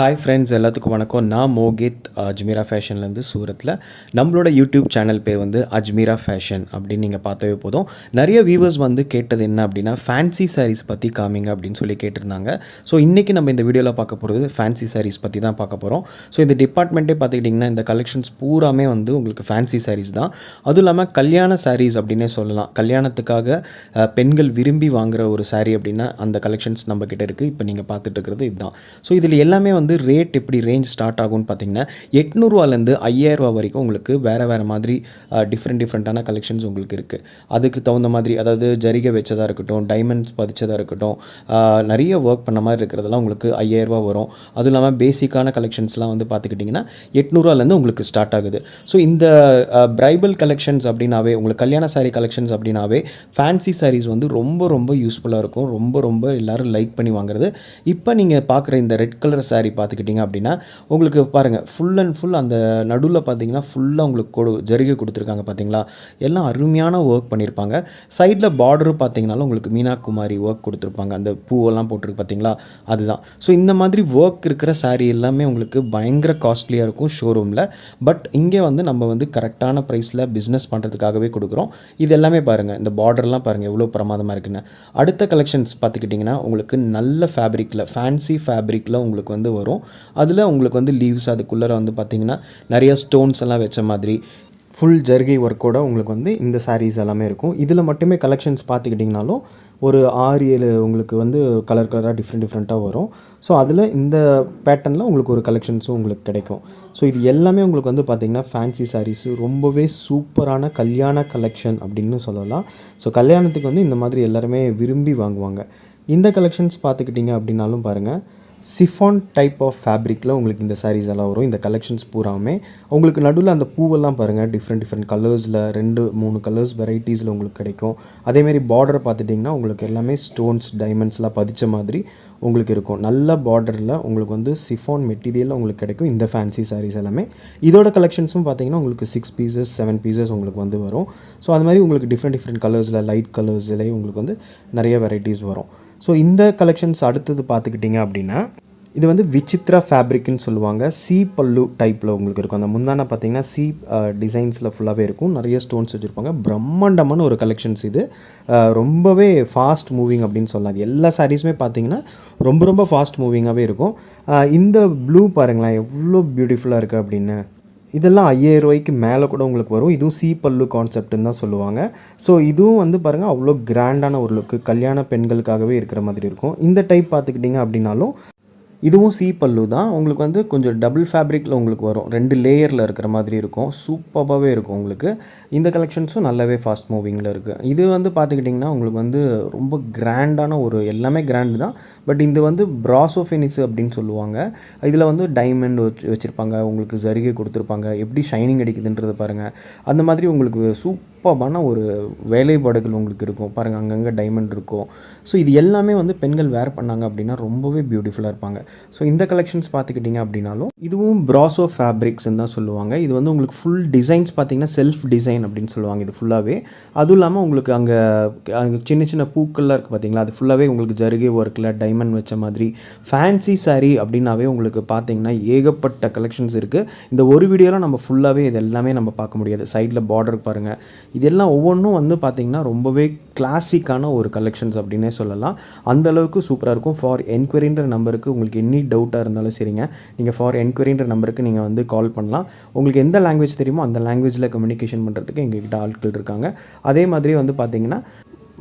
Hi friends எல்லாத்துக்கும் வணக்கம். நான் மோகித் அஜ்மீரா ஃபேஷன்லேருந்து சூரத்தில் நம்மளோட யூடியூப் சேனல் பேர் வந்து அஜ்மீரா ஃபேஷன் அப்படின்னு நீங்கள் பார்த்தவே போதும். நிறைய வியூவர்ஸ் வந்து கேட்டது என்ன அப்படின்னா ஃபேன்சி சாரீஸ் பற்றி காமிங்க அப்படின்னு சொல்லி கேட்டிருந்தாங்க. ஸோ இன்றைக்கி நம்ம இந்த வீடியோவில் பார்க்க போகிறது ஃபேன்சி சாரீஸ் பற்றி தான் பார்க்க போகிறோம் ஸோ இந்த டிபார்ட்மெண்ட்டே பார்த்துக்கிட்டிங்கன்னா இந்த கலெக்ஷன்ஸ் பூராமே வந்து உங்களுக்கு ஃபேன்சி சாரீஸ் தான். அதுவும் இல்லாமல் கல்யாண சாரீஸ் அப்படின்னே சொல்லலாம். கல்யாணத்துக்காக பெண்கள் விரும்பி வாங்குகிற ஒரு சாரீ அப்படின்னா அந்த கலெக்ஷன்ஸ் நம்மக்கிட்ட இருக்குது இப்போ நீங்கள் பார்த்துட்டு இருக்கிறது இதுதான். ஸோ இதில் எல்லாமே வந்து ரேட் எப்படி ரேஞ்ச் ஸ்டார்ட் ஆகும்னு பார்த்தீங்கன்னா எட்நூறுவாலேருந்து ஐயாயிரரூவா வரைக்கும் உங்களுக்கு வேறு வேறு மாதிரி டிஃப்ரெண்ட் டிஃப்ரெண்ட்டான கலெக்ஷன்ஸ் உங்களுக்கு இருக்குது அதுக்கு தகுந்த மாதிரி அதாவது ஜரிகை வச்சதாக இருக்கட்டும் டைமண்ட்ஸ் பதிச்சதாக இருக்கட்டும் நிறைய ஒர்க் பண்ண மாதிரி இருக்கிறதெல்லாம் உங்களுக்கு ஐயாயிரரூவா வரும். அதுவும் இல்லாமல் பேசிக்கான கலெக்ஷன்ஸ்லாம் வந்து பார்த்துக்கிட்டிங்கன்னா எட்நூறுவாலேருந்து உங்களுக்கு ஸ்டார்ட் ஆகுது. ஸோ இந்த பிரைபல் கலெக்ஷன்ஸ் அப்படின்னாவே உங்களுக்கு கல்யாண சாரீ கலெக்ஷன்ஸ் அப்படின்னாவே ஃபேன்சி சாரீஸ் வந்து ரொம்ப ரொம்ப யூஸ்ஃபுல்லாக இருக்கும். ரொம்ப ரொம்ப எல்லாரும் லைக் பண்ணி வாங்குறது. இப்போ நீங்கள் பார்க்குற இந்த ரெட் கலர் சாரீ பார்த்துக்கிட்டிங்க அப்படின்னா உங்களுக்கு பாருங்கள் ஃபுல் அண்ட் ஃபுல் அந்த நடுவில் பார்த்தீங்கன்னா ஃபுல்லாக உங்களுக்கு கொடு ஜரிகை கொடுத்துருக்காங்க பார்த்தீங்களா? எல்லாம் அருமையான ஒர்க் பண்ணியிருப்பாங்க சைடில் பார்டரும் பார்த்தீங்கனாலும் உங்களுக்கு மீனா குமாரி ஒர்க் கொடுத்துருப்பாங்க. அந்த பூவெல்லாம் போட்டிருக்கு பார்த்தீங்களா? அதுதான். ஸோ இந்த மாதிரி ஒர்க் இருக்கிற சாரீ எல்லாமே உங்களுக்கு பயங்கர காஸ்ட்லியாக இருக்கும் ஷோரூமில் பட் இங்கே வந்து நம்ம வந்து கரெக்டான ப்ரைஸில் பிஸ்னஸ் பண்ணுறதுக்காகவே கொடுக்குறோம். இது எல்லாமே பாருங்கள் இந்த பார்டர்லாம் பாருங்கள் எவ்வளோ பிரமாதமாக இருக்குன்னு. அடுத்த கலெக்ஷன்ஸ் பார்த்துக்கிட்டிங்கன்னா உங்களுக்கு நல்ல ஃபேப்ரிக்கில் ஃபேன்சி ஃபேப்ரிக்கில் உங்களுக்கு வந்து வரும். அதில் உங்களுக்கு வந்து லீவ்ஸ் அதுக்குள்ளே வந்து பார்த்தீங்கன்னா நிறைய ஸ்டோன்ஸ் எல்லாம் வச்ச மாதிரி ஃபுல் ஜர்கை ஒர்க்கோட உங்களுக்கு வந்து இந்த சாரீஸ் எல்லாமே இருக்கும். இதில் மட்டுமே கலெக்ஷன்ஸ் பார்த்துக்கிட்டிங்கனாலும் ஒரு ஆறு ஏழு உங்களுக்கு வந்து கலர் கலராக டிஃப்ரெண்ட் டிஃப்ரெண்ட்டாக வரும். ஸோ அதில் இந்த பேட்டர்னில் உங்களுக்கு ஒரு கலெக்ஷன்ஸும் உங்களுக்கு கிடைக்கும். ஸோ இது எல்லாமே உங்களுக்கு வந்து பார்த்திங்கன்னா ஃபேன்சி சாரீஸு ரொம்பவே சூப்பரான கல்யாண கலெக்ஷன் அப்படின்னு சொல்லலாம். ஸோ கல்யாணத்துக்கு வந்து இந்த மாதிரி எல்லாருமே விரும்பி வாங்குவாங்க. இந்த கலெக்ஷன்ஸ் பார்த்துக்கிட்டிங்க அப்படின்னாலும் பாருங்கள் சிஃபான் டைப் ஆஃப் ஃபேப்ரிக்கில் உங்களுக்கு இந்த சாரீஸ் எல்லாம் வரும். இந்த கலெக்ஷன்ஸ் பூராமே உங்களுக்கு நடுவில் அந்த பூவெல்லாம் பாருங்கள் டிஃப்ரெண்ட் டிஃப்ரெண்ட் கலர்ஸில் ரெண்டு மூணு கலர்ஸ் வெரைட்டிஸில் உங்களுக்கு கிடைக்கும். அதேமாரி பார்டர் பார்த்துட்டிங்கன்னா உங்களுக்கு எல்லாமே ஸ்டோன்ஸ் டைமண்ட்ஸ்லாம் பதிச்ச மாதிரி உங்களுக்கு இருக்கும். நல்ல பார்டரில் உங்களுக்கு வந்து சிஃபான் மெட்டீரியலில் உங்களுக்கு கிடைக்கும் இந்த ஃபேன்சி சாரீஸ் எல்லாமே. இதோட கலெக்ஷன்ஸும் பார்த்தீங்கன்னா உங்களுக்கு சிக்ஸ் பீசஸ் செவன் பீசஸ் உங்களுக்கு வந்து வரும். ஸோ அது மாதிரி உங்களுக்கு டிஃப்ரெண்ட் டிஃப்ரெண்ட் கலர்ஸில் லைட் கலர்ஸ்லேயே உங்களுக்கு வந்து நிறைய வெரைட்டிஸ் வரும். ஸோ இந்த கலெக்ஷன்ஸ் அடுத்தது பார்த்துக்கிட்டிங்க அப்படின்னா இது வந்து விசித்ரா ஃபேப்ரிக்னு சொல்லுவாங்க. சி பல்லு டைப்பில் உங்களுக்கு இருக்கும். அந்த முந்தான பார்த்தீங்கன்னா சி டிசைன்ஸில் ஃபுல்லாகவே இருக்கும். நிறைய ஸ்டோன்ஸ் வச்சுருப்பாங்க. பிரம்மாண்டமான ஒரு கலெக்ஷன்ஸ் இது. ரொம்பவே ஃபாஸ்ட் மூவிங் அப்படின்னு சொல்லலாம். அது எல்லா சாரீஸுமே பார்த்தீங்கன்னா ரொம்ப ரொம்ப ஃபாஸ்ட் மூவிங்காகவே இருக்கும். இந்த ப்ளூ பாருங்களேன். எவ்வளோ பியூட்டிஃபுல்லாக இருக்குது அப்படின்னு. இதெல்லாம் ஐயாயிரம் ரூபாய்க்கு மேலே கூட உங்களுக்கு வரும். இதுவும் சீ பல்லு கான்செப்ட்னு தான் சொல்லுவாங்க. ஸோ இதுவும் வந்து பாருங்கள் அவ்வளோ கிராண்டான ஒரு லுக்கு கல்யாண பெண்களுக்காகவே இருக்கிற மாதிரி இருக்கும். இந்த டைப் பார்த்துக்கிட்டிங்க அப்படின்னாலும் இதுவும் சி பல்லு தான். உங்களுக்கு வந்து கொஞ்சம் டபுள் ஃபேப்ரிக்கில் உங்களுக்கு வரும். ரெண்டு லேயரில் இருக்கிற மாதிரி இருக்கும். சூப்பராகவே இருக்கும் உங்களுக்கு. இந்த கலெக்ஷன்ஸும் நல்லாவே ஃபாஸ்ட் மூவிங்கில் இருக்குது இது வந்து பார்த்துக்கிட்டிங்கன்னா உங்களுக்கு வந்து ரொம்ப கிராண்டான ஒரு எல்லாமே கிராண்டு தான். பட் இது வந்து ப்ராசோ அப்படின்னு சொல்லுவாங்க. இதில் வந்து டைமண்ட் வச்சு வச்சுருப்பாங்க. உங்களுக்கு ஜரிகை கொடுத்துருப்பாங்க. எப்படி ஷைனிங் அடிக்குதுன்றது பாருங்கள் அந்த மாதிரி உங்களுக்கு சூப்பரான ஒரு வேலைப்பாடுகள் உங்களுக்கு இருக்கும். பாருங்கள் அங்கங்கே டைமண்ட் இருக்கும். ஸோ இது எல்லாமே வந்து பெண்கள் வேர் பண்ணாங்க அப்படின்னா ரொம்பவே பியூட்டிஃபுல்லாக இருப்பாங்க. ஸோ இந்த கலெக்ஷன்ஸ் பார்த்துக்கிட்டிங்க அப்படின்னாலும் இதுவும் ப்ராசோ ஃபேப்ரிக்ஸ்ன்னு தான் சொல்லுவாங்க. இது வந்து உங்களுக்கு ஃபுல் டிசைன்ஸ் பார்த்தீங்கன்னா செல்ஃப் டிசைன் அப்படின்னு சொல்லுவாங்க இது ஃபுல்லாகவே அதுவும் இல்லாமல் உங்களுக்கு அங்கே அங்கே சின்ன சின்ன பூக்கள்லாம் இருக்குது பார்த்தீங்களா? அது ஃபுல்லாகவே உங்களுக்கு ஜருகை ஒர்க்கில் டைமண்ட் வச்ச மாதிரி ஃபேன்சி saree அப்படின்னாவே உங்களுக்கு பார்த்தீங்கன்னா ஏகப்பட்ட கலெக்ஷன்ஸ் இருக்குது இந்த ஒரு வீடியோவில் நம்ம ஃபுல்லாகவே இது எல்லாமே நம்ம பார்க்க முடியாது. சைடில் பார்டர் பாருங்கள் இதெல்லாம் ஒவ்வொன்றும் வந்து பார்த்திங்கன்னா ரொம்பவே கிளாசிக்கான ஒரு கலெக்ஷன்ஸ் அப்படின்னே சொல்லலாம். அந்தளவுக்கு சூப்பராக இருக்கும். ஃபார் என்கொயரின்ற நம்பருக்கு உங்களுக்கு எனி டவுட்டாக இருந்தாலும் சரிங்க. நீங்கள் ஃபார் என்கொயரின்ற நம்பருக்கு நீங்கள் வந்து கால் பண்ணலாம். உங்களுக்கு எந்த லாங்குவேஜ் தெரியுமோ அந்த லாங்குவேஜில் கம்யூனிகேஷன் பண்ணுறதுக்கு எங்ககிட்ட ஆட்கள் இருக்காங்க. அதே மாதிரி வந்து பார்த்தீங்கன்னா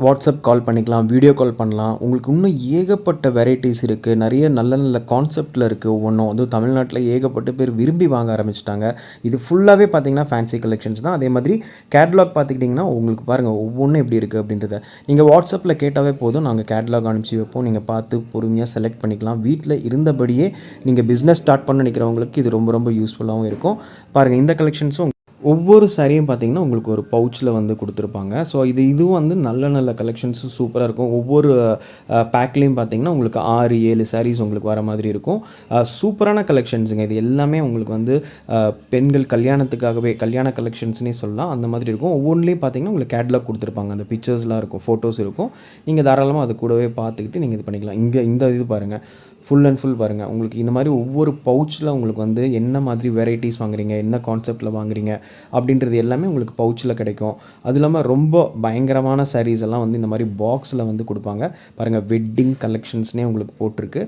வாட்ஸ்அப் கால் பண்ணிக்கலாம் வீடியோ கால் பண்ணலாம். உங்களுக்கு இன்னும் ஏகப்பட்ட வெரைட்டிஸ் இருக்குது நிறைய நல்ல நல்ல கான்செப்டில் இருக்குது ஒவ்வொன்றும். அதுவும் தமிழ்நாட்டில் ஏகப்பட்ட பேர் விரும்பி வாங்க ஆரம்பிச்சிட்டாங்க. இது ஃபுல்லாகவே பார்த்தீங்கன்னா ஃபேன்சி கலெக்ஷன்ஸ் தான். அதே மாதிரி கேட்லாக் பார்த்துக்கிட்டிங்கன்னா உங்களுக்கு பாருங்கள் ஒவ்வொன்றும் எப்படி இருக்குது அப்படின்றத. நீங்கள் வாட்ஸ்அப்பில் கேட்டாவே போதும். நாங்கள் கேட்லாக் அனுப்பிச்சி வைப்போம். நீங்கள் பார்த்து பொறுமையாக செலக்ட் பண்ணிக்கலாம். வீட்டில் இருந்தபடியே நீங்கள் பிஸ்னஸ் ஸ்டார்ட் பண்ண நினைக்கிறவங்களுக்கு இது ரொம்ப ரொம்ப யூஸ்ஃபுல்லாகவும் இருக்கும். பாருங்கள் இந்த கலெக்ஷன்ஸும் ஒவ்வொரு சாரியும் பார்த்தீங்கன்னா உங்களுக்கு ஒரு பவுச்சில் வந்து கொடுத்துருப்பாங்க. ஸோ இது இதுவும் வந்து நல்ல நல்ல கலெக்ஷன்ஸும் சூப்பராக இருக்கும். ஒவ்வொரு பேக்லேயும் பார்த்தீங்கன்னா உங்களுக்கு ஆறு ஏழு சாரீஸ் உங்களுக்கு வர மாதிரி இருக்கும். சூப்பரான கலெக்ஷன்ஸுங்க இது எல்லாமே உங்களுக்கு வந்து பெண்கள் கல்யாணத்துக்காகவே கல்யாண கலெக்ஷன்ஸ்னே சொல்லலாம். அந்த மாதிரி இருக்கும். ஒவ்வொன்றிலையும் பார்த்தீங்கன்னா உங்களுக்கு கேட்லாக் கொடுத்துருப்பாங்க. அந்த பிக்சர்ஸ்லாம் இருக்கும் ஃபோட்டோஸ் இருக்கும். நீங்கள் தாராளமாக அது கூடவே பார்த்துக்கிட்டு நீங்கள் இது பண்ணிக்கலாம். இங்கே இந்த இது பாருங்கள் ஃபுல் அண்ட் ஃபுல் பாருங்கள் உங்களுக்கு இந்த மாதிரி ஒவ்வொரு பவுச்சில் உங்களுக்கு வந்து என்ன மாதிரி வெரைட்டிஸ் வாங்குறீங்க என்ன கான்செப்ட்டில் வாங்குறீங்க அப்படின்றது எல்லாமே உங்களுக்கு பவுச்சில் கிடைக்கும். அது இல்லாமல் ரொம்ப பயங்கரமான சாரீஸ் எல்லாம் வந்து இந்த மாதிரி பாக்ஸில் வந்து கொடுப்பாங்க. பாருங்கள் வெட்டிங் கலெக்ஷன்ஸ்னே உங்களுக்கு போட்டிருக்கு.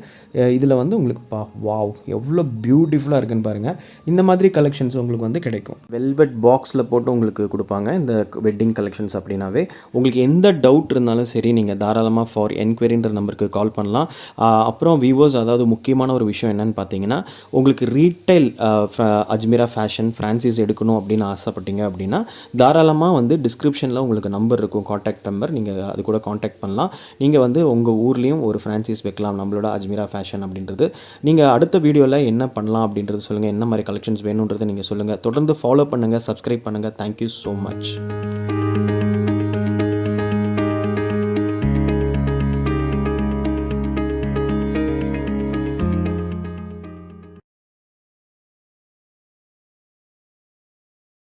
இதில் வந்து உங்களுக்கு பா வாவ் எவ்வளோ பியூட்டிஃபுல்லாக இருக்குன்னு பாருங்கள் இந்த மாதிரி கலெக்ஷன்ஸ் உங்களுக்கு வந்து கிடைக்கும். வெல்வெட் பாக்ஸில் போட்டு உங்களுக்கு கொடுப்பாங்க இந்த வெட்டிங் கலெக்ஷன்ஸ் அப்படின்னாவே. உங்களுக்கு எந்த டவுட் இருந்தாலும் சரி நீங்கள் தாராளமாக ஃபார் என்கொயரின்ற நம்பருக்கு கால் பண்ணலாம். அப்புறம் விவோஸ் அதாவது முக்கியமான ஒரு விஷயம் என்னன்னு பார்த்தீங்கன்னா உங்களுக்கு ரீட்டைல் அஜ்மீரா ஃபேஷன் ஃப்ரான்சிஸ் எடுக்கணும் அப்படின்னு ஆசைப்பட்டீங்க அப்படின்னா தாராளமாக வந்து டிஸ்கிரிப்ஷனில் உங்களுக்கு நம்பர் இருக்கும் காண்டாக்ட் நம்பர் நீங்கள் அது கூட காண்டாக்ட் பண்ணலாம். நீங்கள் வந்து உங்கள் ஊர்லேயும் ஒரு ஃப்ரான்சிஸ் வைக்கலாம் நம்மளோட அஜ்மீரா ஃபேஷன் அப்படின்றது. நீங்கள் அடுத்த வீடியோவில் என்ன பண்ணலாம் அப்படின்றது சொல்லுங்கள் என்ன மாதிரி கலெக்ஷன்ஸ் வேணுன்றது நீங்கள் சொல்லுங்கள் தொடர்ந்து ஃபாலோ பண்ணுங்கள் சப்ஸ்கிரைப் பண்ணுங்கள் தேங்க்யூ ஸோ மச்